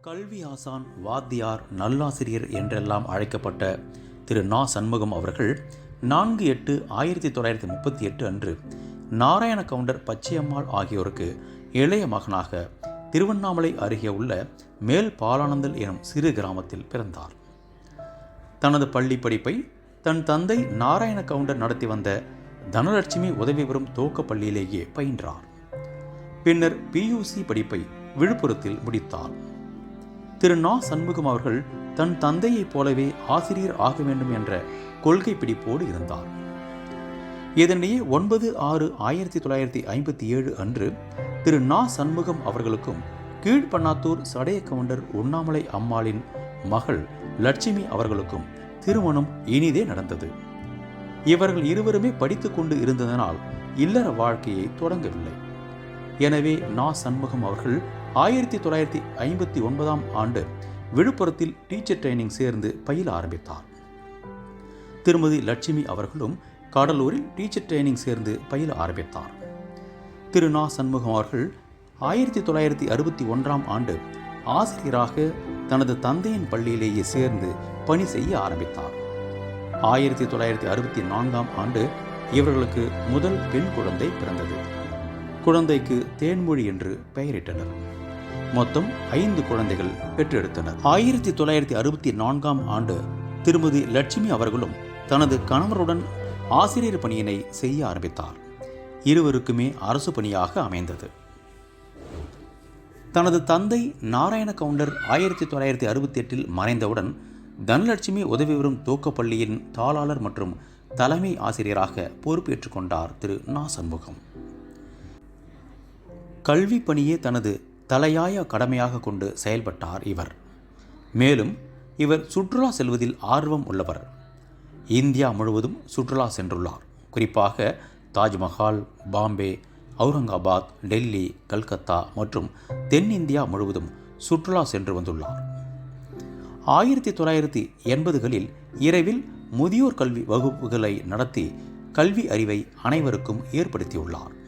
கல்வி ஆசான் வாத்தியார் நல்லாசிரியர் என்றெல்லாம் அழைக்கப்பட்ட திரு நா. சண்முகம் அவர்கள் நான்கு எட்டு ஆயிரத்தி தொள்ளாயிரத்தி முப்பத்தி எட்டு அன்று நாராயண கவுண்டர் பச்சையம்மாள் ஆகியோருக்கு இளைய மகனாக திருவண்ணாமலை அருகே உள்ள மேல் பாலானந்தல் எனும் சிறு கிராமத்தில் பிறந்தார். தனது பள்ளி படிப்பை தன் தந்தை நாராயண கவுண்டர் நடத்தி வந்த தனலட்சுமி உதவி பெறும் துவக்க பள்ளியிலேயே பயின்றார். பின்னர் பியூசி படிப்பை விழுப்புரத்தில் முடித்தார். திரு நா. சண்முகம் அவர்கள் தன் தந்தையைப் போலவே ஆசிரியர் ஆக வேண்டும் என்ற கொள்கை பிடிப்போடு இருந்தார். இதனிடையே ஒன்பது ஆறு ஆயிரத்தி தொள்ளாயிரத்தி ஐம்பத்தி ஏழு அன்று திரு நா. சண்முகம் அவர்களுக்கும் கீழ்பண்ணாத்தூர் சடைய கவுண்டர் உண்ணாமலை அம்மாளின் மகள் லட்சுமி அவர்களுக்கும் திருமணம் இனிதே நடந்தது. இவர்கள் இருவருமே படித்துக் கொண்டு இருந்ததனால் இல்லற வாழ்க்கையை தொடங்கவில்லை. எனவே நா சண்முகம் அவர்கள் ஆயிரத்தி தொள்ளாயிரத்தி ஐம்பத்தி ஒன்பதாம் ஆண்டு விழுப்புரத்தில் டீச்சர் ட்ரைனிங் சேர்ந்து பயில ஆரம்பித்தார். திருமதி லட்சுமி அவர்களும் கடலூரில் டீச்சர் ட்ரைனிங் சேர்ந்து பயில ஆரம்பித்தார். திரு நா சண்முகம் அவர்கள் ஆயிரத்தி தொள்ளாயிரத்தி அறுபத்தி ஒன்றாம் ஆண்டு ஆசிரியராக தனது தந்தையின் பள்ளியிலேயே சேர்ந்து பணி செய்ய ஆரம்பித்தார். ஆயிரத்தி தொள்ளாயிரத்தி அறுபத்தி நான்காம் ஆண்டு இவர்களுக்கு முதல் பெண் குழந்தை பிறந்தது. குழந்தைக்கு தேன்மொழி என்று பெயரிட்டனர். மொத்தம் ஐந்து குழந்தைகள் பெற்றெடுத்தனர். ஆயிரத்தி தொள்ளாயிரத்தி அறுபத்தி நான்காம் ஆண்டு திருமதி லட்சுமி அவர்களும் தனது கணவருடன் ஆசிரியர் பணியினை செய்ய ஆரம்பித்தார். இருவருக்குமே அரசு பணியாக அமைந்தது. தனது தந்தை நாராயண கவுண்டர் ஆயிரத்தி தொள்ளாயிரத்தி அறுபத்தி எட்டில் மறைந்தவுடன் தனலட்சுமி உதவி வரும் துவக்கப்பள்ளியின் தாளாளர் மற்றும் தலைமை ஆசிரியராக பொறுப்பேற்றுக் கொண்டார் திரு நா சண்முகம். கல்வி பணியே தனது தலையாய கடமையாக கொண்டு செயல்பட்டார் இவர். மேலும் இவர் சுற்றுலா செல்வதில் ஆர்வம் உள்ளவர். இந்தியா முழுவதும் சுற்றுலா சென்றுள்ளார். குறிப்பாக தாஜ்மஹால் பாம்பே அவுரங்காபாத் டெல்லி கல்கத்தா மற்றும் தென்னிந்தியா முழுவதும் சுற்றுலா சென்று வந்துள்ளார். ஆயிரத்தி தொள்ளாயிரத்தி எண்பதுகளில் இரவில் முதியோர் கல்வி வகுப்புகளை நடத்தி கல்வி அறிவை அனைவருக்கும் ஏற்படுத்தியுள்ளார்.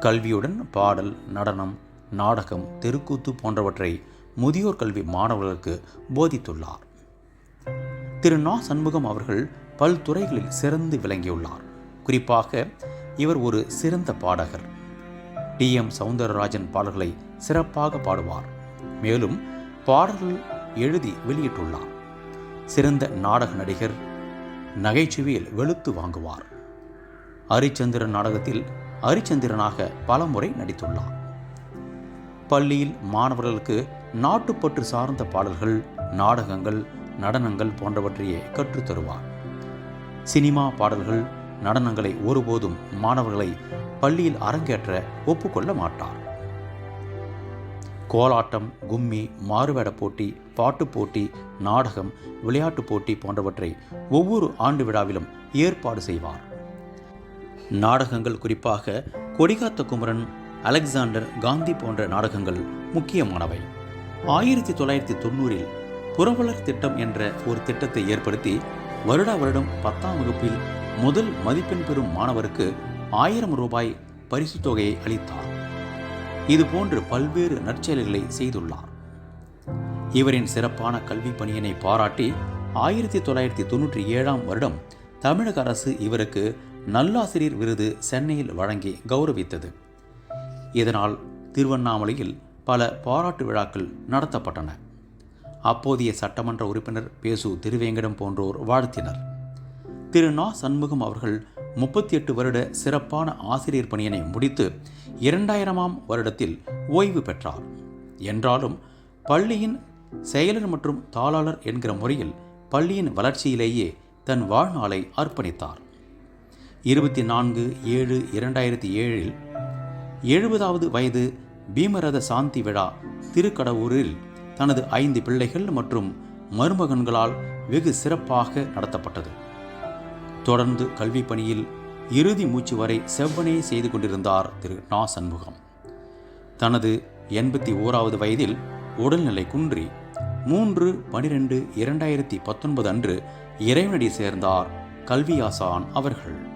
கல்வியுடன் பாடல் நடனம் நாடகம் தெருக்கூத்து போன்றவற்றை முதியோர் கல்வி மாணவர்களுக்கு போதித்துள்ளார். திரு. நா. சண்முகம் அவர்கள் பல்துறைகளில் சிறந்து விளங்கியுள்ளார். குறிப்பாக இவர் ஒரு சிறந்த பாடகர். டி. எம். சவுந்தரராஜன் பாடல்களை சிறப்பாக பாடுவார். மேலும் பாடல்கள் எழுதி வெளியிட்டுள்ளார். சிறந்த நாடக நடிகர் நகைச்சுவையில் வெளுத்து வாங்குவார். ஹரிச்சந்திரன் நாடகத்தில் ஹரிச்சந்திரனாக பலமுறை நடித்துள்ளார். பள்ளியில் மாணவர்களுக்கு நாட்டுப்பற்று சார்ந்த பாடல்கள் நாடகங்கள் நடனங்கள் போன்றவற்றையே கற்றுத் தருவார். சினிமா பாடல்கள் நடனங்களை ஒருபோதும் மாணவர்களை பள்ளியில் அரங்கேற்ற ஒப்புக்கொள்ள மாட்டார். கோலாட்டம் கும்மி மாறுவேட போட்டி பாட்டுப் போட்டி நாடகம் விளையாட்டுப் போட்டி போன்றவற்றை ஒவ்வொரு ஆண்டு விழாவிலும் ஏற்பாடு செய்வார். நாடகங்கள் குறிப்பாக கொடிகாத்த குமரன் அலெக்சாண்டர் காந்தி போன்ற நாடகங்கள் முக்கியமானவை. ஆயிரத்தி தொள்ளாயிரத்தி தொண்ணூறில் புரவலர் திட்டம் என்ற ஒரு திட்டத்தை ஏற்படுத்தி வருடா வருடம் பத்தாம் வகுப்பில் முதல் மதிப்பெண் பெறும் மாணவருக்கு ஆயிரம் ரூபாய் பரிசுத் தொகையை அளித்தார். இதுபோன்று பல்வேறு நற்செயல்களை செய்துள்ளார். இவரின் சிறப்பான கல்வி பணியினை பாராட்டி ஆயிரத்தி தொள்ளாயிரத்தி தொண்ணூற்றி ஏழாம் வருடம் தமிழக அரசு இவருக்கு நல்லாசிரியர் விருது சென்னையில் வழங்கி கௌரவித்தது. இதனால் திருவண்ணாமலையில் பல பாராட்டு விழாக்கள் நடத்தப்பட்டன. அப்போதைய சட்டமன்ற உறுப்பினர் பேசு திருவேங்கடம் போன்றோர் வாழ்த்தினர். திரு. நா. சண்முகம் அவர்கள் முப்பத்தி எட்டு வருட சிறப்பான ஆசிரியர் பணியினை முடித்து இரண்டாயிரமாம் வருடத்தில் ஓய்வு பெற்றார். என்றாலும் பள்ளியின் செயலர் மற்றும் தாளாளர் என்கிற முறையில் பள்ளியின் வளர்ச்சியிலேயே தன் வாழ்நாளை அர்ப்பணித்தார். இருபத்தி நான்கு ஏழு இரண்டாயிரத்தி ஏழில் எழுபதாவது வயது பீமரத சாந்தி விழா திருக்கடவூரில் தனது ஐந்து பிள்ளைகள் மற்றும் மருமகன்களால் வெகு சிறப்பாக நடத்தப்பட்டது. தொடர்ந்து கல்வி பணியில் இறுதி மூச்சு வரை செவ்வனே செய்து கொண்டிருந்தார் திரு நா சண்முகம். தனது எண்பத்தி ஓராவது வயதில் உடல்நிலை குன்றி மூன்று பனிரெண்டு இரண்டாயிரத்தி பத்தொன்பது அன்று இறைவனடி சேர்ந்தார் கல்வியாசான் அவர்கள்.